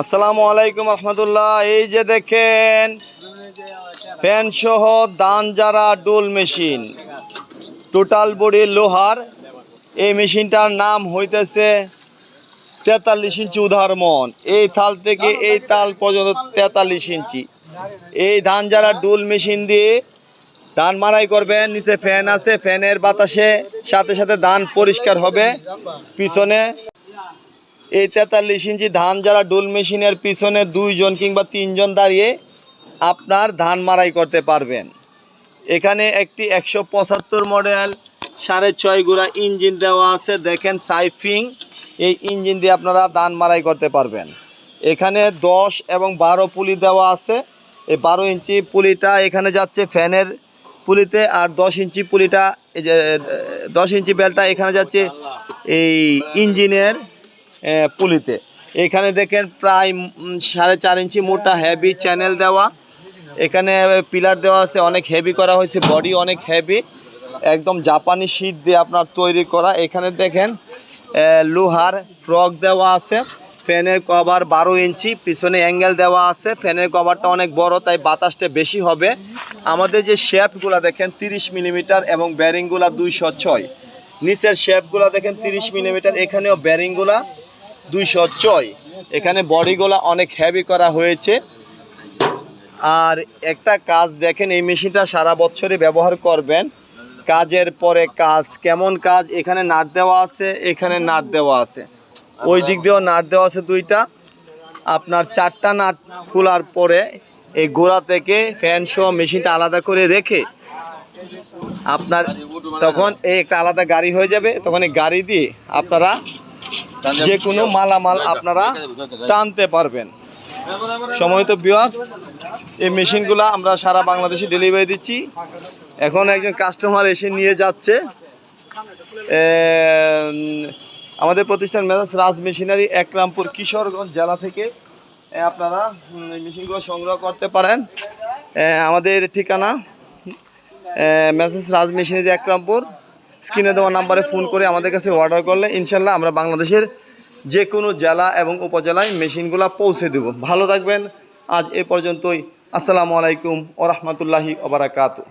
আসসালামু আলাইকুম রহমতুল্লাহ। এই যে দেখেন, ফ্যান সহ দান যারা ডোল মেশিন। টোটাল বডি লোহার। এই মেশিনটার নাম হইতেছে তেতাল্লিশ ইঞ্চি উদাহরণ এই থাল থেকে এই তাল পর্যন্ত তেতাল্লিশ ইঞ্চি। এই ধান যারা ডুল মেশিন দিয়ে ধান মারাই করবেন, নিচে ফ্যান আছে, ফ্যানের বাতাসে সাথে সাথে ধান পরিষ্কার হবে, পিছনে এই তেতাল্লিশ ইঞ্চি ধান যারা ডুল মেশিনের পিছনে দুইজন কিংবা তিনজন দাঁড়িয়ে আপনার ধান মারাই করতে পারবেন। এখানে একটি একশো পঁচাত্তর মডেল, সাড়ে ছয় গুড়া ইঞ্জিন দেওয়া আছে। দেখেন সাইফিং, এই ইঞ্জিন দিয়ে আপনারা ধান মারাই করতে পারবেন। এখানে দশ এবং বারো পুলি দেওয়া আছে। এই বারো ইঞ্চি পুলিটা এখানে যাচ্ছে ফ্যানের পুলিতে আর দশ ইঞ্চি পুলিটা দশ ইঞ্চি বেলটা এখানে যাচ্ছে এই ইঞ্জিনের পুলিতে। এখানে দেখেন প্রায় সাড়ে চার ইঞ্চি মোটা হেভি চ্যানেল দেওয়া। এখানে পিলার দেওয়া আছে, অনেক হেভি করা হয়েছে বডি অনেক হেভি একদম জাপানি শীট দিয়ে আপনার তৈরি করা। এখানে দেখেন লোহার ফ্রক দেওয়া আছে, ফ্যানের কভার বারো ইঞ্চি, পিছনে অ্যাঙ্গেল দেওয়া আছে। ফ্যানের কভারটা অনেক বড়, তাই বাতাসটা বেশি হবে। আমাদের যে শেপগুলো দেখেন, তিরিশ মিলিমিটার এবং ব্যারিংগুলা দুইশো ছয়। নিচের শেপগুলো দেখেন, তিরিশ মিলিমিটার এখানেও ব্যারিংগুলা দুইশো ছয়। এখানে বডিগুলা অনেক হ্যাভি করা হয়েছে। আর একটা কাজ দেখেন, এই মেশিনটা সারা বছরই ব্যবহার করবেন। কাজের পরে কাজ, কেমন কাজ, এখানে নাট দেওয়া আছে, এখানে নাট দেওয়া আছে। ওই দিক দিয়েও নাট দেওয়া আছে দুইটা। আপনার চারটা নাট খোলার পরে এই গোড়া থেকে ফ্যান সহ মেশিনটা আলাদা করে রেখে আপনার তখন এই একটা আলাদা গাড়ি হয়ে যাবে। তখন এই গাড়ি দিয়ে আপনারা যে কোনো মালামাল আপনারা টানতে পারবেন। সময়ত বিয়ার্স এই মেশিনগুলো আমরা সারা বাংলাদেশে ডেলিভারি দিচ্ছি। এখন একজন কাস্টমার এসে নিয়ে যাচ্ছে। আমাদের প্রতিষ্ঠান মেজাজ রাজ মেশিনারি একরামপুর কিশোরগঞ্জ জেলা থেকে আপনারা এই মেশিনগুলো সংগ্রহ করতে পারেন। আমাদের ঠিকানা মেসেজ রাজ মেশিনারি একরামপুর। স্ক্রিনে দেওয়া নাম্বারে ফোন করে আমাদের কাছে অর্ডার করলে ইনশাল্লাহ আমরা বাংলাদেশের যে কোনো জেলা এবং উপজেলায় মেশিনগুলো পৌঁছে দেব। ভালো থাকবেন। আজ এ পর্যন্তই। আসসালামু আলাইকুম ও ওবরাকাতু